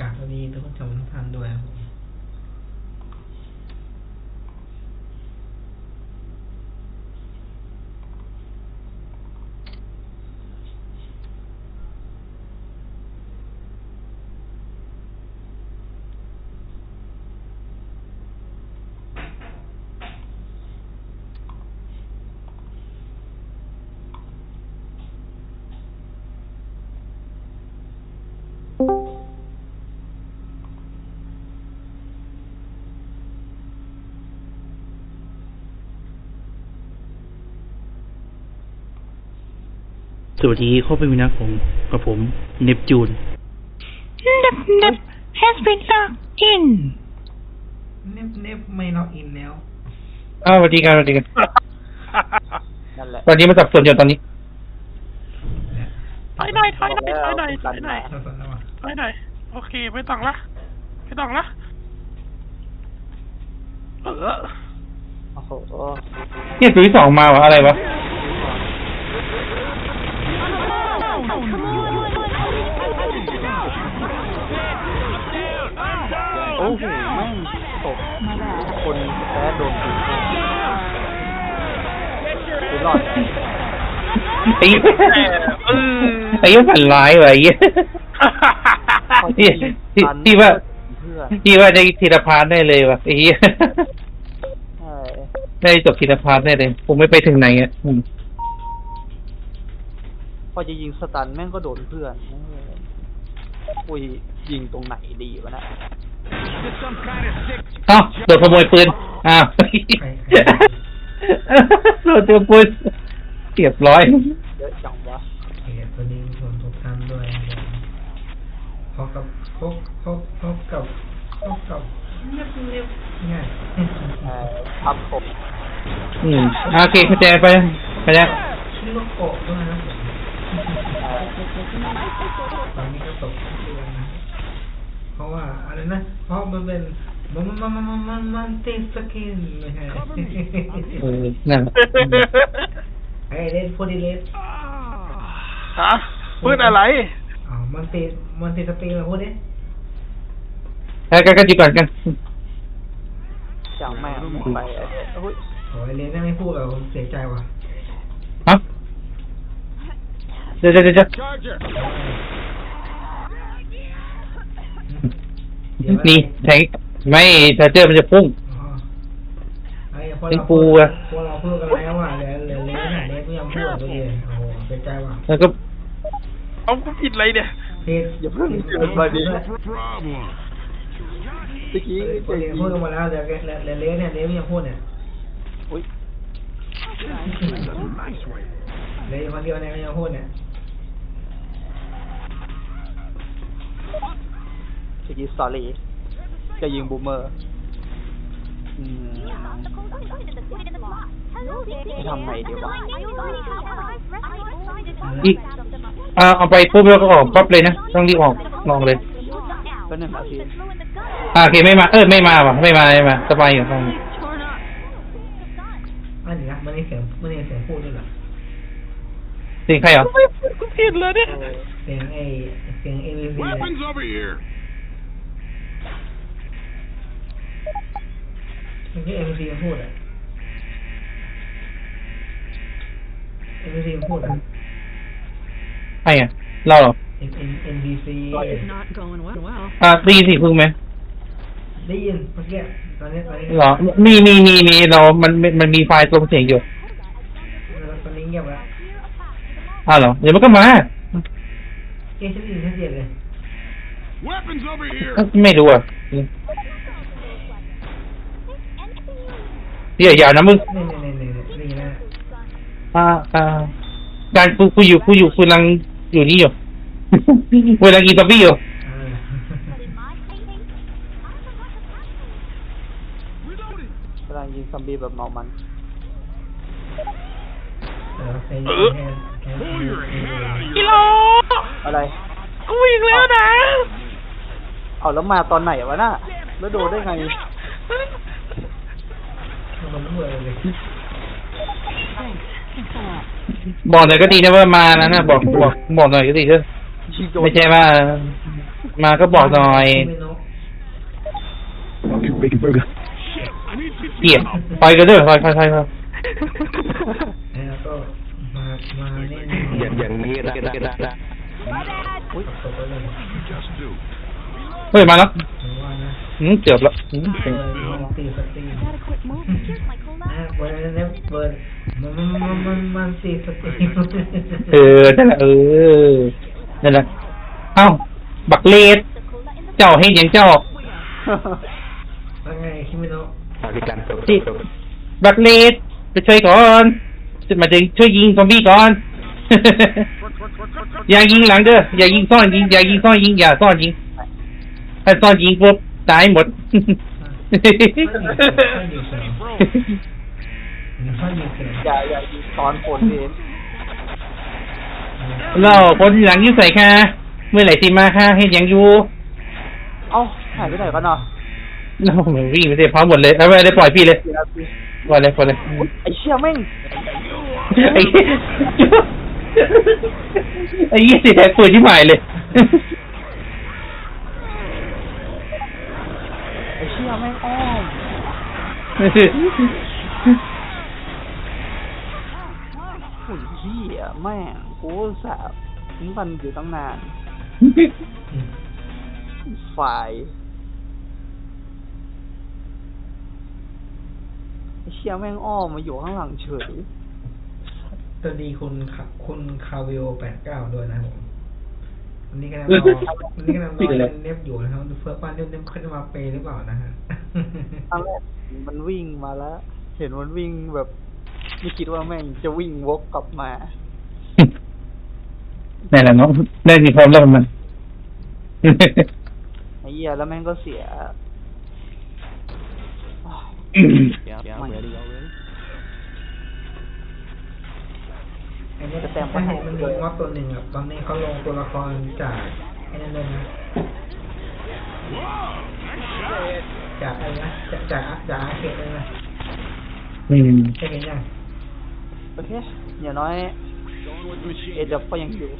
กราบสวัสดีทุกคนชมทุกท่านด้วยครับ สวัสดีข้อเป็นวินาของกับผม เนปจูน Nip Nip has been locked in. เนบเนบไม่ล็อกอินแล้วอ้าวสวัสดีกันสวัสดีกันนั่นแหละตอนนี้มันสับสนอยู่ตอนนี้เนี่ยถอยหน่อยถอยหน่อยถอยหน่อยถอยหน่อยสับสนแล้วอะถอยหน่อยโอเคไม่ต้องละไม่ต้องละเออโอ้โหเนี่ยตัวที่สองมาวะอะไรวะ รอดไอ้เออไอ้ยังฝันร้ายว่ะไอ้เหี้ยที่ที่ที่ว่าเพื่อนที่ว่าได้ธีรพานได้เลยว่ะไอ้เหี้ยใช่ได้จบธีรพานได้เลยผมไม่ไปถึงไหนอะอืมพอจะยิงสตันแม่งก็โดนเพื่อนเอออุ้ยยิงตรงไหนดีวะนะเอ้าโดนขโมยปืนอ้าว โดนตัวปืนเรียบร้อย เยอะจังวะเกียรติสวัสดีทุกคนทุกท่านด้วยครับผมพบกับพบพบพบกับพบกับเนบเนบเนี่ยเอ่อพับผมอืมอะโอเคเข้าใจไปไปแล้วชื่อว่าโกะด้วยนะผมตอนนี้ก็ตกทุกเดือนนะเพราะว่าอะไรนะเพราะมันเป็น มันมันมันมันมันมันติดสกินไม่ใช่เออนั่นไอ้เล่นพูดดิเล่นฮะพูดอะไรอ๋อมันติดมันติดสปริงเหรอพูดดิแล้วกันกันจีก่อนกันจังแม่งไปไอ้เฮ้ยโอ้ยเล่นได้ไม่พูดเหรอผมเสียใจว่ะฮะเดี๋ยวเดี๋ยวเดี๋ยวนี่แทง ไม่ชาร์เจอร์มันจะพุ่งอ๋อไอ้พอเป็นเราปูพูดอะพอเราพูดกันแล้วอะเล่นเล่นเล่นขนาดนี้ก็ยังพูดตัวเองโอ้โหเสียใจว่ะแล้วก็เอากูผิดอะไรเนี่ย ผิดอย่าเพิ่งเกิดมาดิ ตะกี้พูดจะยิงพูดกันมาแล้วเดี๋ยวเล่นเล่นเล่นเนี่ยเล่นยังพูดเนี่ยอุ้ยเล่นคนเดียวเนี่ยก็ยังพูดเนี่ยตะกี้สอรี่ จะยิงบูมเมอร์อืมจะทำไงดีวะอีกอ่าเอาไปปุ๊บแล้วก็ออกปั๊บเลยนะต้องรีบออกลองเลยก็หนึ่งนาทีอ่าโอเคไม่มาเออไม่มาว่ะไม่มาไม่มาสบายอยู่ตรงอันนี้นะมันนี่เสียงมันนี่เสียงพูดด้วยเหรอจริงใครเหรอไม่พูดกูผิดเลยเนี่ยเออเสียงไอ้เสียงเอวีซี Weapons over here! มันคือเอวีซีพูดอะเอวีซีพูดอะใครอะ เราเหรอเอ็นเอ็นเอ็นบีซี not going well. well. อ่าได้ยินเสียงพึ่งไหมได้ยินเมื่อกี้ตอนนี้ตอนนี้เหรอ มีมีมีมีเรา มันมันมันมีไฟล์ตรงเสียงอยู่ตอนนี้เงียบแล้วอ้าวเหรอ เดี๋ยวมันก็มา เอ๊ะฉันได้ยินชัดเจนเลย Weapons over here! ไม่รู้อะ เดี๋ยวอย่านะมึงนี่นี่นี่นี่นี่นะอ่าอ่าการกูกูอยู่กูอยู่กูกำลังอยู่นี่อยู่เวลากินซอมบี้อยู่อ่ากำลังยิงซอมบี้แบบเมามัน เออใครเออแทนแทน Pull your head out of กิ your โลอะไร กูอีกแล้วนะ เอาแล้วมาตอนไหนวะน่ะแล้วโดนได้ไง มันพูดอะไรเลย บอกหน่อยก็ดีนะว่ามานะนะบอกบอกบอกหน่อยก็ดีเถอะยิงโดนไม่ใช่ว่า มาก็บอกหน่อยเมนู Shit, I need to เกลียดไปกันเด้อไปไปไปไปแล้วก็มามาเล่นอย่างอย่างนี้นะนะนะอุ้ยตกไปเลย You just do. เฮ้ยมาแล้วผมว่านะ อืมเกือบแล้วอืมเออลองตีสตรีม Gotta quit moving. Here's my cola. อะเปิดแล้วเปิดมันมันมันมันมันตีสตรีมเออนั่นแหละเออนั่นแหละเอ้าบักเลด The cola in the เจ้าเฮ็ดหยังเจ้าแล้วไงคิมิโนะมาที่การจบที่จบบักเลดไปช่วยก่อนจะมาถึงช่วยยิงซอมบี้ก่อน อย่ายิงหลังเด้ออย่ายิงซ่อนยิงอย่ายิงซ่อนยิงอย่าซ่อนยิงถ้าซ่อนยิงปุ๊บ ตายหมดค่อยอยู่เฉยค่อยอยู่เฉยอย่าอย่ายิงตอนฝนเองเราคนหลังอยุ่ใส่ค่ะ เมื่อไหร่สิมาค่ะเห็นยังอยู่เอ้าหายไปไหนกันเนาะเราวิ่งไปเสียพร้อมหมดเลยเอาไปเลยปล่อยพี่เลยกี่นาทีปล่อยเลยปล่อยเลยไอ้เชี่ยแม่งไอ้ไอ้ยี่สิแท็กปืนที่หมายเลย ไอ้ เชี่ยแม่งอ้อมโอ้ยเหี้ยแม่งกูอุตสาบทิ้งมันอยู่ตั้งนานฝ่ายไอ้เชี่ยแม่งอ้อมมาอยู่ข้างหลังเฉยตัวดีคุณคาคุณคาเวลแปดเก้าด้วยนะครับผม วันนี้กำลังรอวันนี้กำลังรอเล่นเน็บอยู่นะครับเพื่อว่าเน็บเน็บขึ้นมาเปย์หรือเปล่านะฮะครั้งแรกมันวิ่งมาแล้ว เห็นมันวิ่งแบบไม่คิดว่าแม่งจะวิ่งวกกลับมานั่นแหละเนาะได้มีความรักมันไอ้เหี้ยแล้วแม่งก็เสียไอ้เนี่ยแต่มันเห็นมันมีมอสตัวหนึ่งอะตอนนี้เขาลงตัวละครจากไอ้นั่นเลยนะจากอะไรนะจากจากจากอาร์เคดเลยนะอืมเคยเห็นยังโอเคอย่างน้อยเอเดก็ยังอยู่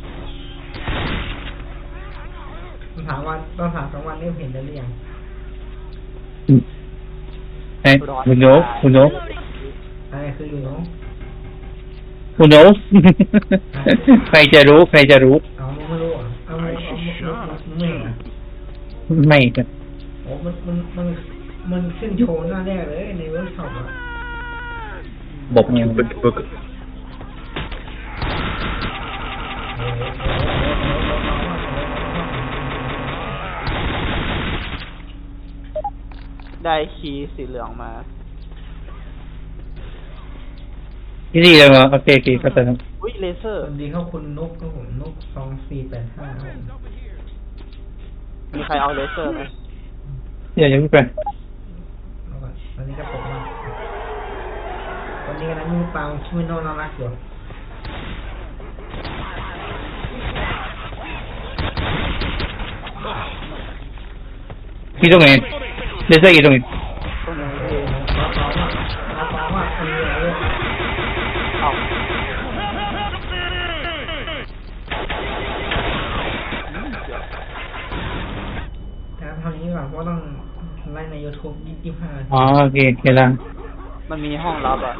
ต้องถามว่าต้องถามสองวันนี้เห็นได้หรือยังไอ้คุณโยคุณโยอะไรคืออยู่เนาะ คุณโยใครจะรู้ ใครจะรู้ เอามึงไม่รู้อะเอามึงเอามึงมึงไม่เห็นอะไม่กันโอ้มันมันมันมันขึ้นโชว์หน้าแรกเลยในเวิร์กช็อปอะบอกไงบึกบึกโอ้โหได้คีย์สีเหลืองมา ที่นี่เลยเหรอโอเคโอเคเข้าใจครับอุ้ยเลเซอสร์ วัสดีครับคุณนกครับผมนกสองสี่แปดห้าครับผมมีใครเอาเลเซอร์ไหมอย่าอย่าเพิ่งไปแล้วก็ตอนนี้ก็ตกมาตอนนี้กำลังมีปลาชิมิโนะน่ารักอยู่ที่ตรงไหนเลเซอร์อยู่ตรงไหน ไล่ใน YouTube ยี่สิบห้าอ๋อโอเคโอเคแล้วมันมีห้องลับอะ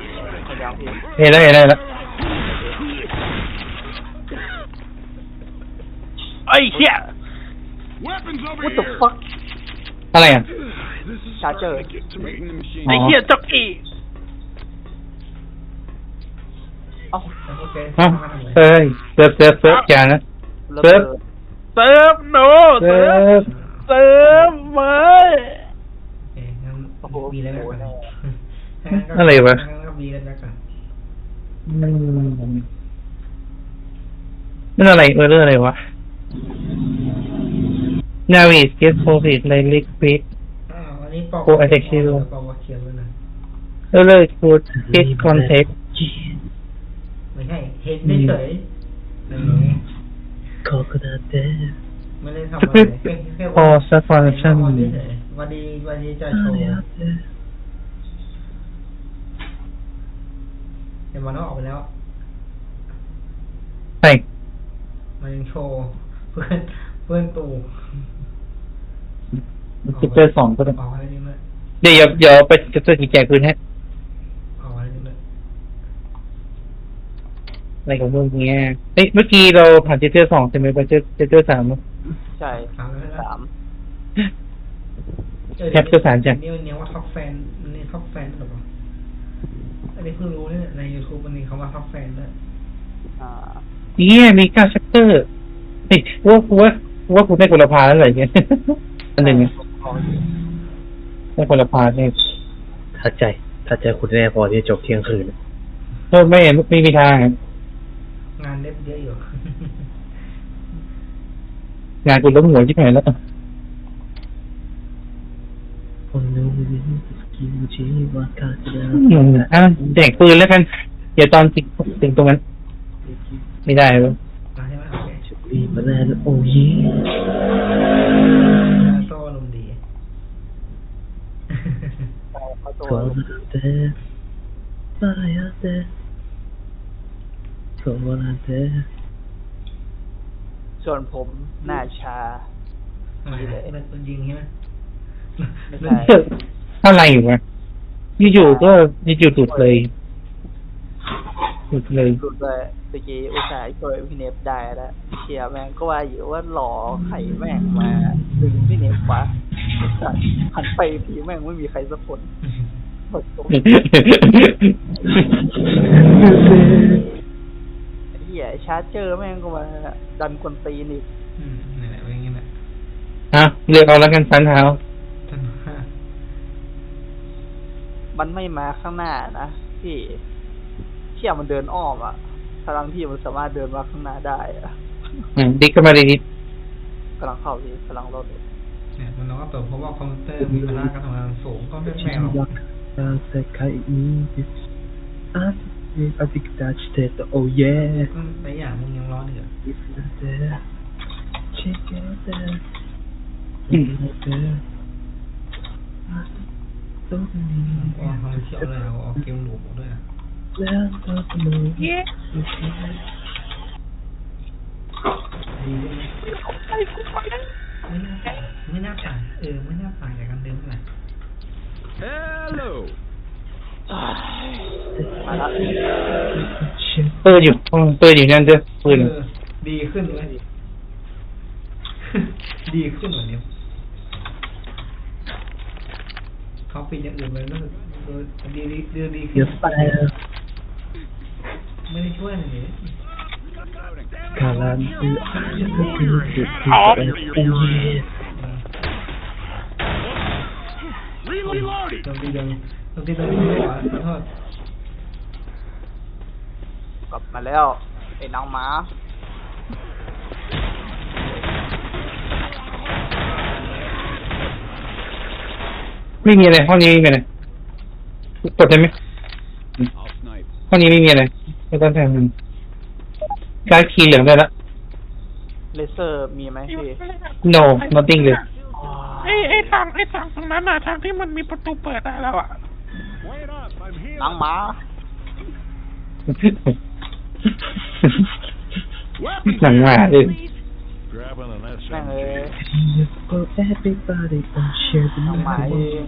พยายามพี่เห็นแล้วเห็นแล้วเห็นแล้วไอ้เหี้ย Weapons over what the here. fuck อะไรอะ This is Charger. starting to get to making the machine. ไอ้เหี้ยจ็อกกี้เอ้าโอเคฮะมาทำไมเฮ้ยเซิร์ฟเซิร์ฟเซิร์ฟอย่านะระเซิเบิร์ฟดเซิร์ฟโนเซิร์ฟเซิร์ฟไว้โอเค งั้นโอ้โหบีแล้วกันโอ้โหแน่งั้นก็อะไรวะงั้นก็บีแล้วกันอืมนั่นอะไรเออเรื่องอะไรวะ Navigate get profit like liquid อ้าวอันนี้ปอกโอ้ I take zero ปอกว่าเขียนไว้นะเออเลย good get contact ไม่ใช่เห็นเฉยๆนั่นไงไม่ได้ทำอะไรแค่แค่พอสักฟังก์ชัน วันนี้เฉยๆวันดีวันดีจะโชว์เดี๋ยวมันก็ออกไปแล้วใช่มันยังโชว์เพื่อนเพื่อนตู่จะเจอสองก็ได้ออกมาได้นิดเลยเดี๋ยวเดี๋ยวไปจะเจอกี่แจกคืนให้ออกมาได้นิดเลยอะไรของมึงเงี้ยเอ้ยเมื่อกี้เราผ่านเจเจอร์สองใช่ไหมไปเจอเจเจอร์สามมั้งใช่สาม แล้วนะสามเออแคปเจอร์สามจ้ะนี่มันเนี่ยว่าท็อปแฟนมันนี่ท็อปแฟนหรือเปล่าอันนี้เพิ่งรู้เนี่ยใน YouTube มันมีคำว่าท็อปแฟนด้วยอ่าเนี่ยมีเก้าชัปเตอร์เฮ้ยว่าว่าว่าคุณได้คนละพาแล้วเหรอเนี่ยอันหนึ่งอะได้คนละพาเนี่ยถ้าใจ ถ้าใจคุณแน่พอที่จะจบเที่ยงคืนก็ไม่ไม่มีทางอะงานเล็บเยอะอยู่งานคุณล้มหัวที่ไหนแล้ว อืมอะแจกปืนแล้วกัน เดี๋ยวตอนติดถึงตรงนั้น ไม่ได้แล้วมาใช่ไหมโอเครีบมาแล้วโอ้ยโซ่ลมณ์ดีเอาตัวก็แต่ตายแต่ก็ว่าแต่ส่วนผมหน้าชาอะไรมันมันยิงใช่ไหม ไม่ใช่อะไรอยู่วะอยู่ๆก็อยู่ๆหลุดเลยหลุดเลยหลุดเลยเมื่อกี้อุตส่าห์ช่วยพี่เนฟได้แล้วเชียร์แม่งก็ว่าอยู่ว่าหล่อไข่แม่งมาดึงพี่เนฟวะสัตว์หันไปทีแม่งไม่มีใครสักคนหมดตัวไอ้เหี้ยชาร์จเจอร์แม่งก็มาดันกวนตีนอีกอืมนี่นแหละเป็นอย่างนี้แหละฮะเลือกเอาแล้วกันสันเท้าท่านว่า มันไม่มาข้างหน้านะพี่เชี่ยมันเดินอ้อมอ่ะทั้งที่มันสามารถเดินมาข้างหน้าได้อะ อืมดิกเข้ามาดีนิด กำลังเข้าพี่กำลังรถอยู่ เนี่ยมันน้องก็เปิดเพราะว่าคอมพิวเตอร์มีพลังการทำงานสูงก็ไม่แม่หรอก 世界にああびきたちてと Oh yeah ก็หลายอย่างมึงยังร้อนอยู่ It's not there Together อืม ตรงนี้อ๋อทำเขียวเลยเอาเอาเกมหลูกด้วยแล้วก็สนุก Yeah. ดีด้วยไม่น่าต่างไม่น่าต่างเออไม่น่าต่างจากกันเดิมเท่าไหร่ Hello. มาละปืนอยู่อืมปืนอยู่นั่นเด้วยปืนดีขึ้นเลยดีขึ้นกว่านี้ เขาปิดอย่างอื่นไปแล้วเออดีดีดีดีขึ้เดี๋ยวนไปแล้วไม่ได้ช่วยอะไรเลยการันตีอาจจะเป็นจุดที่ Oh, เป็น you're โอ้ย right. Reloading. โดนตีโดนโดนตีโดนตีหัวขอโทษกลับมาแล้วไอ้น้องหมา ไม่มีอะไรห้องนี้ไม่มีอะไรกดได้ไหม I'll snipe. ห้องนี้ไม่มีอะไรไม่ต้องแทนมันการดคีย์เหลืองได้ละ เลเซอร์มีไหมพี่ no nothing เลย ไอ้ไอ้ทางไอ้ทางตรงนั้นน่ะทางที่มันมีประตูเปิดได้แล้วอะ Wait up. I'm here. น้องหมา Weapons หนังหมาเลย Grabbing an แม่ง SMG. เลยก็ everybody on share the น้องหมาเอง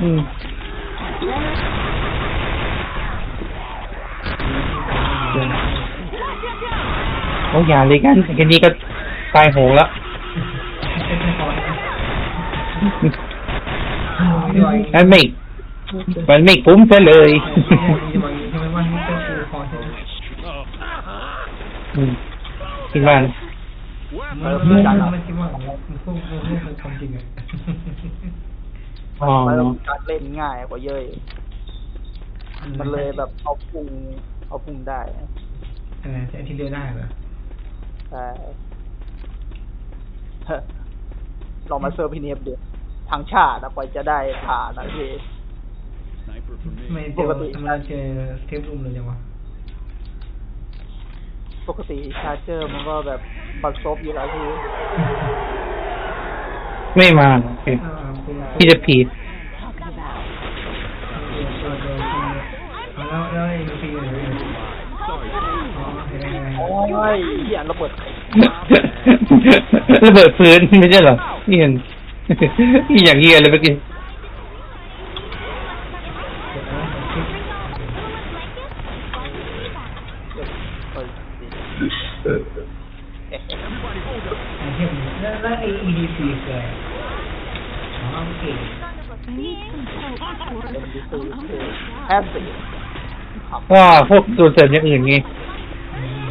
อืมโอ้ยอย่าเลยกันแค่นี้ก็ตายโหงแล้วเป็นแค่คอร์สมันไม่มันไม่คุ้มซะเลยจะบอกอย่างนี้ใช่ไมว่านี่เป็นฟูคอร์ใช่ไมอืมคิดว่านมันมันมันคิดว่ามันมันมัน มันการเล่นง่ายกว่าเยอะมันเลยแบบเอาพุงเอาพุงได้อะไรใช้ที่เลือกได้เหรอใช่ลองมาเซิร์ฟพี่เนฟดูทางชาติอะกว่าจะได้ผ่านนะพี่ Sniper for me. ไม่เจอทำไมเราเจอเทปรูมเลยจังวะปกติชาร์เจอร์มันก็แบบบัดซบอยู่แล้วพี่ไม่มาโอเคอ่าเป็นอะไรพี่จะผีดแล้วแล้วไอ้ฟีอยู่ไหนอ๋อเห็นไหมโอ้ยเหี้ยระเบิดไข่ระเบิดพื้นไม่ใช่เหรอนี่เห็นนี่อย่างเงี้ยเลยเมื่อกี้เฮ้ยไอเทมแล้วแล้วไอ้ EDC คืออะไร อ๋อโอเคเอ็มดีซีคือแอสซีครับว่าพวกตัวเสริมอย่างอื่นไงอืม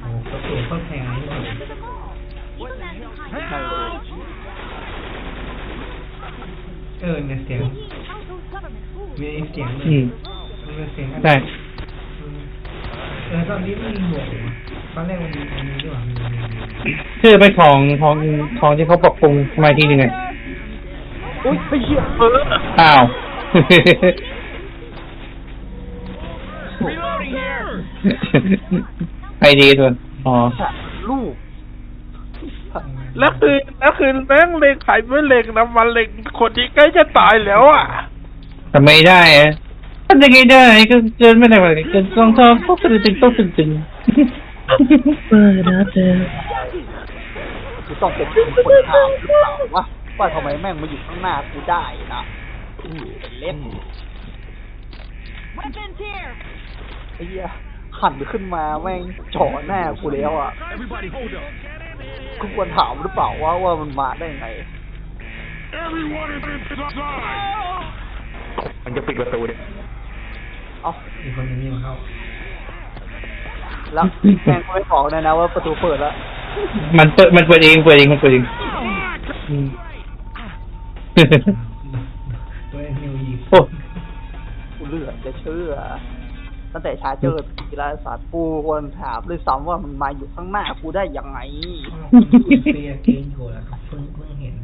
โอ้กระสุนโคตรแพงเลยใช่เลยเออเนี่ยเสียงมีเสียงเลยอืมมันเป็นเสียงอะไรใช่อืมเออตอนนี้มันมีบวกอยู่อะตอนแรกมันมีอันนี้ด้วยมีมีมีชื่อเป็นของของของที่เขาปรับปรุงมาทีนึงไงอุ้ยไอ้เหี้ยเอออ้าว Reloading here! ไปดีส่วนอ๋อ ลูก แล้วคือแล้วคือแม่งเล็งไข่ไม่เล็งน้ำมันเล็งคนที่ใกล้จะตายแล้วอะทำไมได้อะ ทำยังไงได้ก็เกินไม่ได้ว่าเกินสองทองก็ตึงตึงต้องตึงตึงเปิดนะเธอต้องเป็นคนถามหรือเปล่าวะว่าทำไมแม่งมาอยู่ข้างหน้ากูได้นะอืมเป็นเล่นไอ้เหี้ยหันขึ้นมาแม่งจ่อหน้ากูแล้วอะกูควรถามหรือเปล่าว่าว่ามันมาได้ไงมันจะปิดประตูเนี่ย เอ้าอีกคนหนึงนี่มาเข้า แล้วแม่งไม่บอกเลยนะว่าประตูเปิดแล้ว มันเปิดมันเปิดเองเปิดเองมันเปิดเองอืม ตัวเองนิวยีโอ้กูเหลือจะเชื่อ ตั้งแต่ชาร์เจอร์กีฬาศาสตร์กูควรถามด้วยซ้ำว่ามันมาอยู่ข้างหน้ากูได้ยังไงเปียเกนอยู่แล้วครับเพิ่งเพิ่งเห็น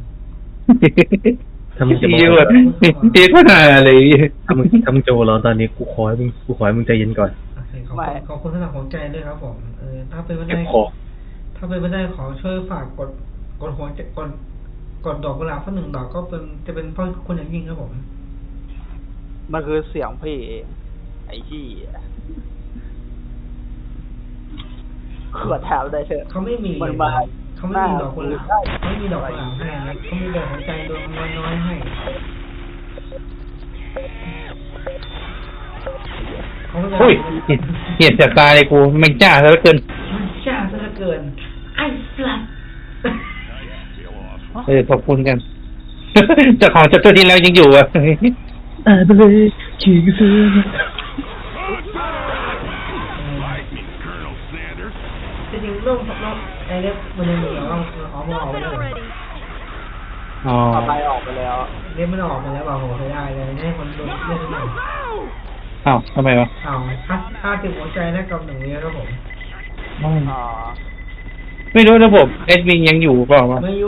ถ้ามึงจะบเยอกอะเจ๊ก็หาเลยถ้ามึงถ้ามึงจะหัวเร้อนตอนนี้กูขอให้มึงกูขอให้มึงใจเย็นก่อนโอเคขอบคุณขอบคุณสำหรับหัวใจด้วยครับผมเออถ้าเป็นไปเจ็บได้คอถ้าเป็นไปได้ขอช่วยฝากกดกดหัวใจกดกดดอกกุหลาบสักหนึ่งดอกก็เป็นจะเป็นเพราะคนอย่างยิ่งครับผม มันคือเสียงพี่เองไอ้ที่เขื่อแถวได้เถอะเขาไม่มี มันมา เขาไม่มีดอกกุหลาบเขาไม่มีดอกกุหลาบให้นะเขามีดอกหัวใจดวงน้อยๆให้เขาไม่ได้อุ้ยเหี้ยจากตาเลยกูแม่งจ้าซะเหลือเกินมันช้าซะเหลือเกิน ไอ้สัสเออขอบคุณกันเจ้าของจับตัวที่แล้วยังอยู่อะอ่าไปเลยขี่กันซื้อ Lightning, Colonel Sanders. จริงๆโลกโลก ไอ้เล็บมันยังมีเหรอเอาเอามาออกไปเลยอ๋อทำไมออกไปแล้ว เล็บมันออกมาแล้วเปล่าโหใช้ได้เลยให้คนโดนเลือดหน่อยอ้าวทำไมวะเอาห้าห้าสิบหัวใจนะกับหนึ่งเนี้ยครับผมอ่าไม่รู้ระบบเอดมินยังอยู่เปล่าวะไม่โย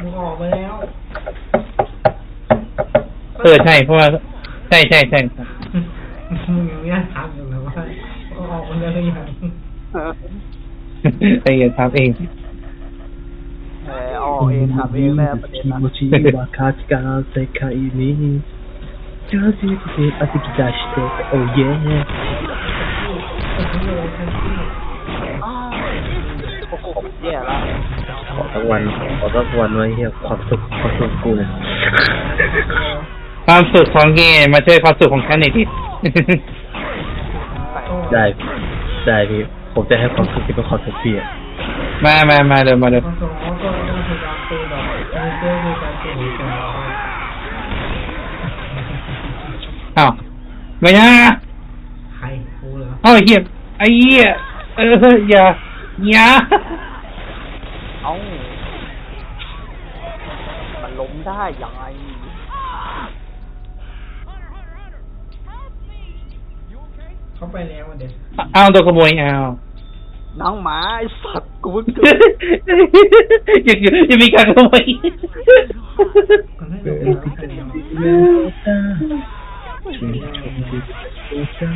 มึงออกไปแล้วเออใช่เพราะว่าใช่ใช่ใช่มึงยังไม่ได้ถามอยู่เลยว่าเอาออกมาแล้วหรือยัง ไอ้เหี้ยทำเอง เออเอาเองทำเองแน่ประเด็น 気 นั้น 持ちは価値観世界に近づいて歩き出して Oh yeah โอ้โหแย่แล้ว ขอสักวันขอสักวันไว้เฮียความสุขความสุขกูเนี่ย ความสุขของเกมมาช่วยความสุขของฉันหน่อยดิ ได้ได้พี่ ผมจะให้ความสุขที่เป็นความสุขพี่อะมามามาเดี๋ยวมาเดี๋ยวมาส่งออโต้ต้องพยายามตีดอกตีเพื่อคือการตีหัวใจอ้าวไม่นะใครกูเหรอเอ้าไอ้เหี้ยไอ้เหี้ยเอออย่าอย่าเอ้ามันล้มได้ยังไง ไปแล้วอะเด็กเอาตัวขโมยเอาน้องหมาไอ้สัตว์กูเพิ่งเกิดยังยังมีการขโมยคนให้เอดูอคะแนนโยตาชินชมดิโอซา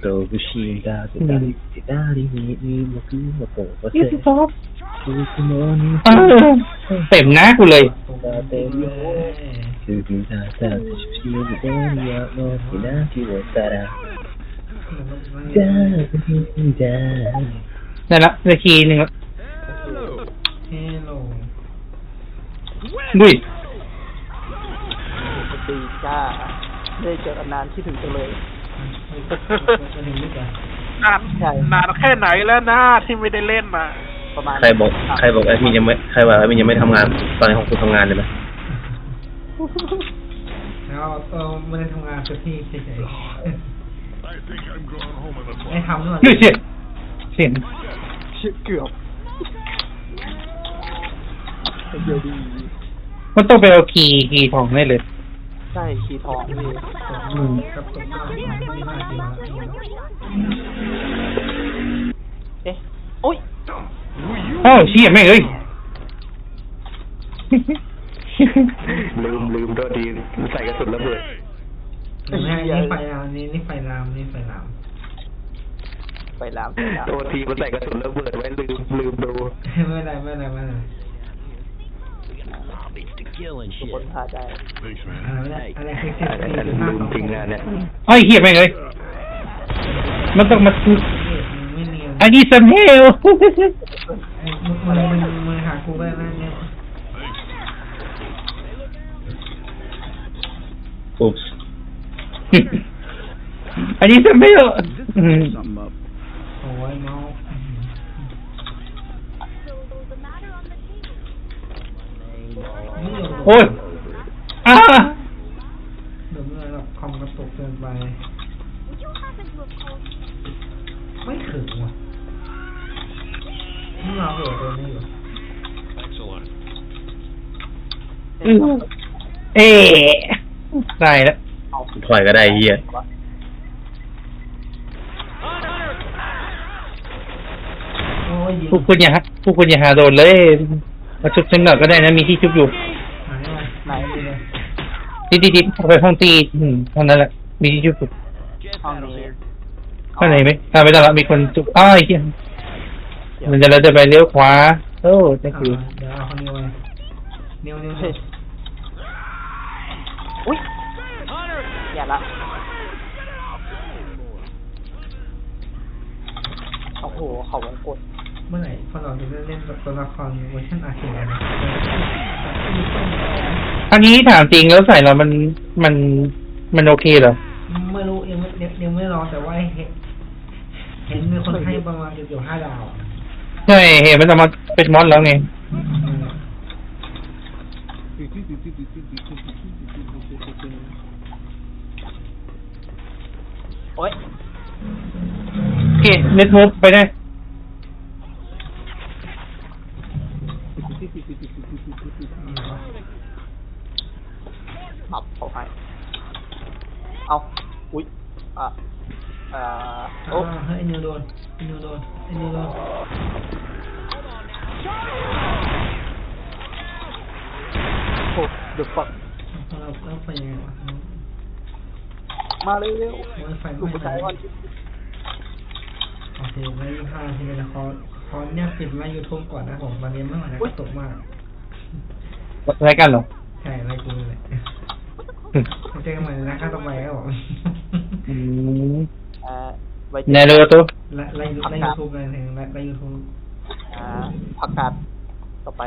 โตบุชินดาเตดาริเตดาริมิมิโมกุโมโตะวะเซยี่สิบสองคุคุโมนิเออเต็มหน้ากูเลยดาเตโยคือบิดาซาชิมิเดนิยาโนฮินาคิโวตาระ ดาบิดานั่นละนาทีหนึ่งละเฮลโลดุยตีจ้าไม่ได้เจอกันนานที่ถึงจังเลยมันถึงลึกอะนานใช่นานแค่ไหนแล้วนะที่ไม่ได้เล่นมาประมาณใครบอกใครบอกแอดมินยังไม่ใครว่าแอดมินยังไม่ทำงานตอนนี้ของคุณทำงานเลยไหมแล้วเออไม่ได้ทำงานสักที่เฉย I think I'm going home in the ๆ ไม่ทำด้วยดุยเสียงเสียงเกือบเดี๋ยวดีมันต้องไปเอาคีย์คีย์ทองได้เลย ใช่ขีทองพี่อืมกับตกมากไม่น่าจริงนะเอ๊ะโอ้ยอ้าวเชี่ยแม่งเอ้ยลืมลืมตัวดีใส่กระสุนระเบิด นี่นี่ไฟลามนี่นี่ไฟลามนี่ไฟลามไปลามไปลามตัวทีมันใส่กระสุนระเบิดไว้ลืมลืมดูไม่ได้ไม่ได้ไม่ได้ทุกคนพาได้ Thanks, man. อะไรอะไรคือเซฟอันตี้นั้นคือห้าลืมสองจริงนะเนี่ยไอ้ยเหี้ยแม่งเอ้ยมันต้องมาไม่เนียน I need some help มึงมึงมึงมึงหากูได้นะเนี่ย อุ๊บส์ I need some help อืม Something up. โอ้ยเมาส์โอ้ยอ้าเดี๋ยวเมื่อคอมกระตุกเกินไป ไม่ถึงว่ะนี่เราเปิดตัวนี้อยู่ Excellent. เอ๊ะได้แล้ว ถอยก็ได้เฮียโอ้ยยิงพวกคุณอย่าหาพวกคุณอย่าหาโดนเลย มาชุบฉันหน่อยก็ได้นะมีที่ชุบอยู่หายไปไหนเลยดิดดิดดิดเข้าไปห้องตีอืมเท่านั้นแหละมีที่ชุบอยู่ห้องนี้ข้างในไหมถ้าไม่ได้ละมีคนจุบอ้าวไอ้เหี้ยมันจะเราจะไปเลี้ยวขวาโอ้นั่นคือเดี๋ยวเอาคนนี้ไว้เนียวเนียวเนียวอุ้ย อย่าละโอ้โหเขาวงกดเมื่อไหร่พอเราจะได้เล่นกับตัวละครเวอร์ชันอาร์เคดนะอันนี้ถามจริงแล้วใส่เรามันมันมันโอเคเหรอไม่รู้ยังไม่ยังไม่รอแต่ว่าเห็นเห็นมีคนให้ประมาณเกือบห้าดาวใช่เห็นมันจะมาเป็นมอนแล้วไง โอ้ยโอเคเน็ตมูฟไปได้อับเขาให้เอาอุ้ยอะอ่าโอ้โอ้ให้ไอ้นิวโดนไอ้นิวโดนไอ้นิวโดนโหเดือดฝักเราเราไปยังไงวะ มาเร็วโอ้ยไฟๆไหลูกม้ผู้ตาชายยวันโอเคไล่ยี่ห้าทีนะขอขอเนี่ยปิดไล่ยูทูบก่อนนะผมตอนนี้ไม่ไหวแล้วกระตุกมากรายการเหรอใช่ไล่กูเลยไม่เจอกันใหม่ในนะครับต่อไปครับผมอืมอ่าไว้ในเรือตัวไล่ไล่ไล่ยูทูบเลยถึงไล่ไล่ยูทูบอ่าผักกาดต่อไป